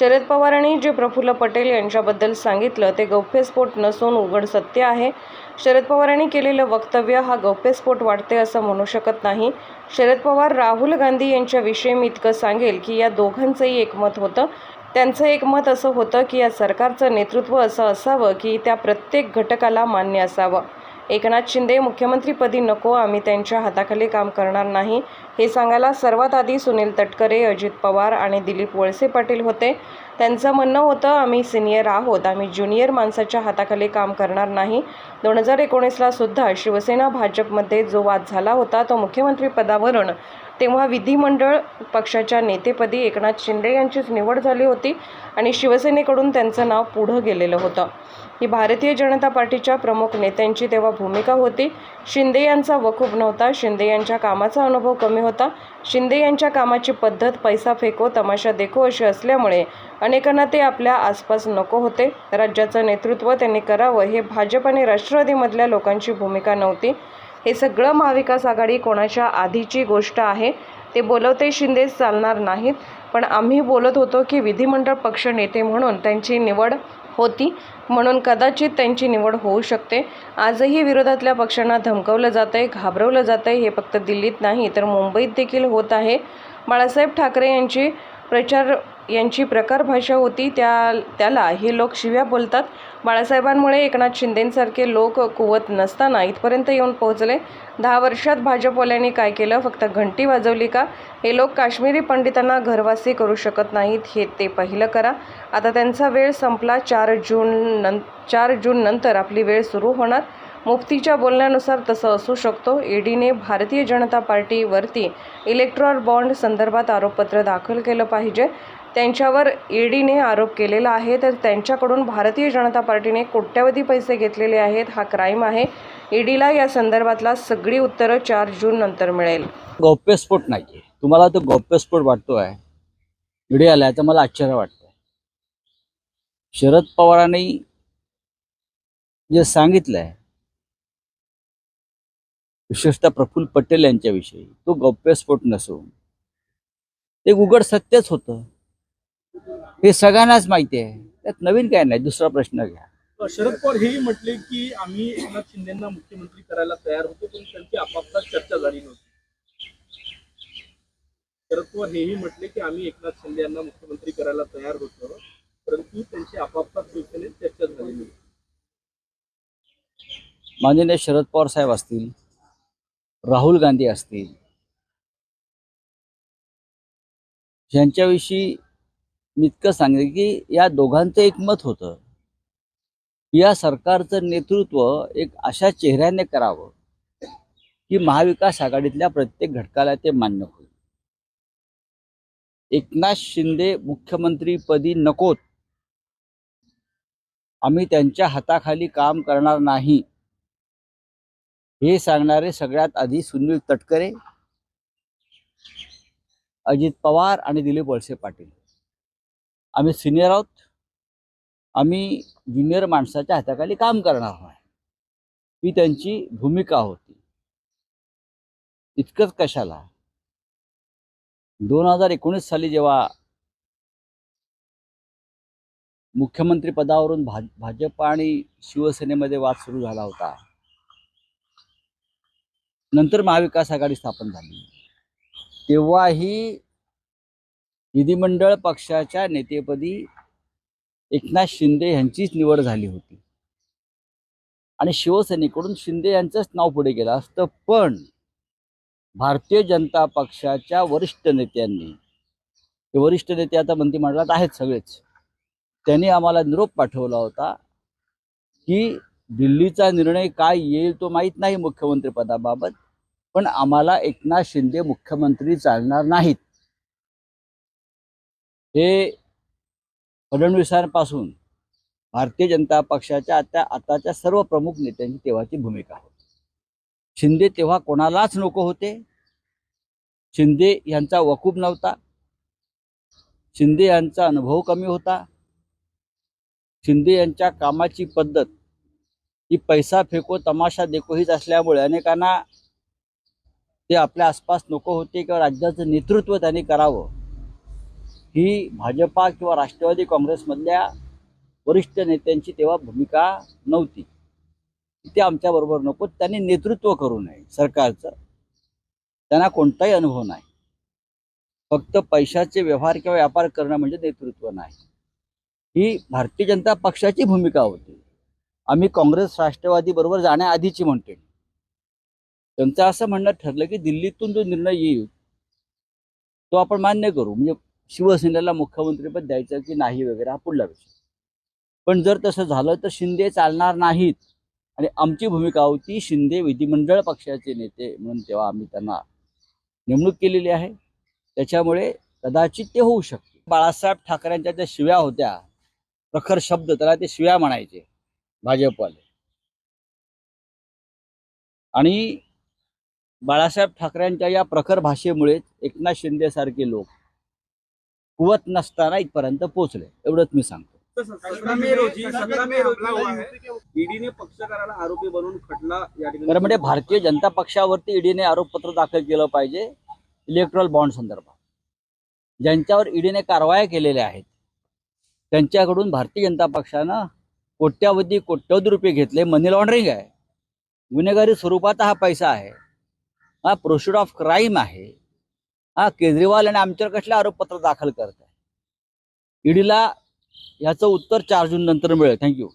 शरद पवारांनी जे प्रफुल्ल पटेल यांच्याबद्दल सांगितलं ते गौप्यस्फोट नसून उघड सत्य आहे. शरद पवारांनी केलेलं वक्तव्य हा गौप्यस्फोट वाटते असं म्हणू शकत नाही. शरद पवार राहुल गांधी यांच्याविषयी मी इतकं सांगेल की या दोघांचंही एकमत होतं. त्यांचं एकमत असं होतं की या सरकारचं नेतृत्व असं असावं की त्या प्रत्येक घटकाला मान्य असावं. एकनाथ शिंदे मुख्यमंत्रीपदी नको आम्ही त्यांच्या हाताखाली काम करणार नाही. हे सांगायला सर्वात आधी सुनील तटकरे अजित पवार आणि दिलीप वळसे पाटील होते. त्यांचं म्हणणं होतं आम्ही सिनियर आहोत आम्ही ज्युनियर माणसाच्या हाताखाली काम करणार नाही. दोन हजार एकोणीसला सुद्धा शिवसेना भाजपमध्ये जो वाद झाला होता तो मुख्यमंत्रीपदावरून तेव्हा विधिमंडळ पक्षाच्या नेतेपदी एकनाथ शिंदे यांचीच निवड झाली होती आणि शिवसेनेकडून त्यांचं नाव पुढं गेलेलं होतं. ही भारतीय जनता पार्टीच्या प्रमुख नेत्यांची तेव्हा भूमिका होती. शिंदे यांचा वकूब नव्हता. शिंदे यांच्या कामाचा अनुभव कमी होता. शिंदे यांच्या कामाची पद्धत पैसा फेको तमाशा देखो अशी असल्यामुळे अनेकांना ते आपल्या आसपास नको होते. राज्याचं नेतृत्व त्यांनी करावं हे भाजप आणि राष्ट्रवादीमधल्या लोकांची भूमिका नव्हती. हे सगळं महाविकास आघाडी कोणाच्या आधीची गोष्ट आहे ते बोलवते शिंदेच चालणार नाहीत. पण आम्ही बोलत होतो की विधिमंडळ पक्ष नेते म्हणून त्यांची निवड होती म्हणून कदाचित त्यांची निवड होऊ शकते. आजही विरोधातल्या पक्षांना धमकवलं जात आहे घाबरवलं जात आहे हे फक्त दिल्लीत नाही तर मुंबईत देखील होत आहे. बाळासाहेब ठाकरे यांची प्रचार यांची प्रकार भाषा होती. त्या त्याला हे लोक शिव्या बोलतात. बाळासाहेबांमुळे एकनाथ शिंदेंसारखे लोक कुवत नसताना इथपर्यंत येऊन पोहोचले. दहा वर्षात भाजपवाल्यांनी काय केलं? फक्त घंटी वाजवली का? हे लोक काश्मीरी पंडितांना घरवासी करू शकत नाहीत हे ते पहिलं करा. आता त्यांचा वेळ संपला. चार जून नं चार जून नंतर आपली वेळ सुरू होणार. मुफ्तीच्या बोलण्यानुसार तसं असू शकतो. ईडीने भारतीय जनता पार्टीवरती इलेक्ट्रॉल बॉन्ड संदर्भात आरोपपत्र दाखल केलं पाहिजे. त्यांच्यावर ईडीने आरोप केलेला आहे. तर त्यांच्याकडून भारतीय जनता पार्टीने कोट्यवधी पैसे घेतलेले आहेत. हा क्राईम आहे. ईडीला या संदर्भातला सगळी उत्तरं चार जून नंतर मिळेल. गौप्यस्फोट नाही तुम्हाला तो गौप्यस्फोट वाटतो आहे ईडी आलाय तर मला आश्चर्य वाटतं शरद पवारांनी जे सांगितलंय विशेषतः प्रफुल्ल पटेल यांच्याविषयी. तो गौप्यस्फोट नसून ते उघड सत्यच होतं. हे सगळ्यांनाच माहिती आहे. त्यात नवीन काय नाही दुसरा प्रश्न घ्या. शरद पवार हेही म्हटले की आम्ही एकनाथ शिंदेना मुख्यमंत्री करायला तयार होतो पण त्यांची आपापसात चर्चा झाली नव्हती. शरद पवार हेही म्हटले की आम्ही एकनाथ शिंदे यांना मुख्यमंत्री करायला तयार होतो परंतु त्यांची आपापसात शिवसेनेत चर्चा झाली नव्हती. माननीय शरद पवार साहेब असतील राहुल गांधी असतील. यांच्याविषयी मी इतकं सांगेन की या दोघांचं एक मत होतं. या सरकारचं नेतृत्व एक अशा चेहऱ्याने करावं की महाविकास आघाडीतल्या प्रत्येक घटकाला ते मान्य होईल. एकनाथ शिंदे मुख्यमंत्रीपदी नकोत. आम्ही त्यांच्या हाताखाली काम करणार नाही. हे सांगणारे सगळ्यात आधी सुनील तटकरे अजित पवार आणि दिलीप वळसे पाटील. आम्ही सिनियर आहोत. आम्ही ज्युनियर माणसाच्या हाताखाली काम करणार आहोत. ही त्यांची भूमिका होती. इतकंच कशाला? दोन हजार एकोणीस साली जेव्हा मुख्यमंत्री पदावरून भाज भाजप आणि शिवसेनेमध्ये वाद सुरू झाला होता नंतर महाविकास आघाडी स्थापन झाली. तेव्हाही विधिमंडळ पक्षाच्या नेतेपदी एकनाथ शिंदे यांचीच निवड झाली होती. आणि शिवसेनेकडून शिंदे यांचंच नाव पुढे गेलं असतं पण भारतीय जनता पक्षाच्या वरिष्ठ नेत्यांनी ते वरिष्ठ नेते आता मंत्रिमंडळात आहेत सगळेच त्यांनी आम्हाला निरोप पाठवला होता की दिल्लीचा निर्णय काय येईल तो माहीत नाही मुख्यमंत्रीपदाबाबत पण आम्हाला एकनाथ शिंदे मुख्यमंत्री चालणार नाहीत. हे फडणवीसांपासून भारतीय जनता पक्षाच्या आता आताच्या सर्व प्रमुख नेत्यांची तेव्हाची भूमिका होती. शिंदे तेव्हा कोणालाच नको होते. शिंदे यांचा वकूब नव्हता. शिंदे यांचा अनुभव कमी होता. शिंदे यांच्या कामाची पद्धत ही पैसा फेको तमाशा देखो हीच असल्यामुळे अनेकांना ते आपल्या आसपास नको होते किंवा राज्याचं नेतृत्व त्यांनी करावं. ही भाजपा किंवा राष्ट्रवादी काँग्रेसमधल्या वरिष्ठ नेत्यांची तेव्हा भूमिका नव्हती. ते आमच्याबरोबर नको त्यांनी नेतृत्व करू नये सरकारचं. त्यांना कोणताही अनुभव नाही. फक्त पैशाचे व्यवहार किंवा व्यापार करणं म्हणजे नेतृत्व नाही. ही भारतीय जनता पक्षाची भूमिका होती. आम्ही काँग्रेस राष्ट्रवादी बरोबर जाण्याआधीची म्हणते त्यांचं असं म्हणणं ठरलं की दिल्लीतून जो निर्णय येईल तो आपण मान्य करू. म्हणजे शिवसेनेला मुख्यमंत्रीपद द्यायचं की नाही वगैरे हा पुढला विषय. पण जर तसं झालं तर शिंदे चालणार नाहीत. आणि आमची भूमिका होती शिंदे विधिमंडळ पक्षाचे नेते म्हणून तेव्हा आम्ही त्यांना नेमणूक केलेली आहे. त्याच्यामुळे कदाचित ते होऊ शकते बाळासाहेब ठाकरेंच्या ज्या शिव्या होत्या. प्रखर शब्द त्याला ते शिव्या म्हणायचे. भाजपवाले. आणि बाळासाहेब ठाकरेंच्या या प्रखर भाषेमुळेच एकनाथ शिंदे सारखे लोक कुवत नसताना इथपर्यंत पोहोचले एवढंच मी सांगतो. खटला म्हणजे भारतीय जनता पक्षावरती ईडीने आरोपपत्र दाखल केलं पाहिजे इलेक्ट्रॉल बॉन्ड संदर्भात. ज्यांच्यावर ईडीने कारवाया केलेल्या आहेत त्यांच्याकडून भारतीय जनता पक्षानं कोट्यावधी कोट्यवधी रुपये घेतले मनी लॉन्ड्रिंग आहे. गुन्हेगारी स्वरूपात हा पैसा आहे. हा प्रोसिड ऑफ क्राईम आहे. हा केजरीवाल आणि आमच्यावर कसले आरोपपत्र दाखल करत आहे ईडीला याचं उत्तर चार जून नंतर मिळेल. थँक्यू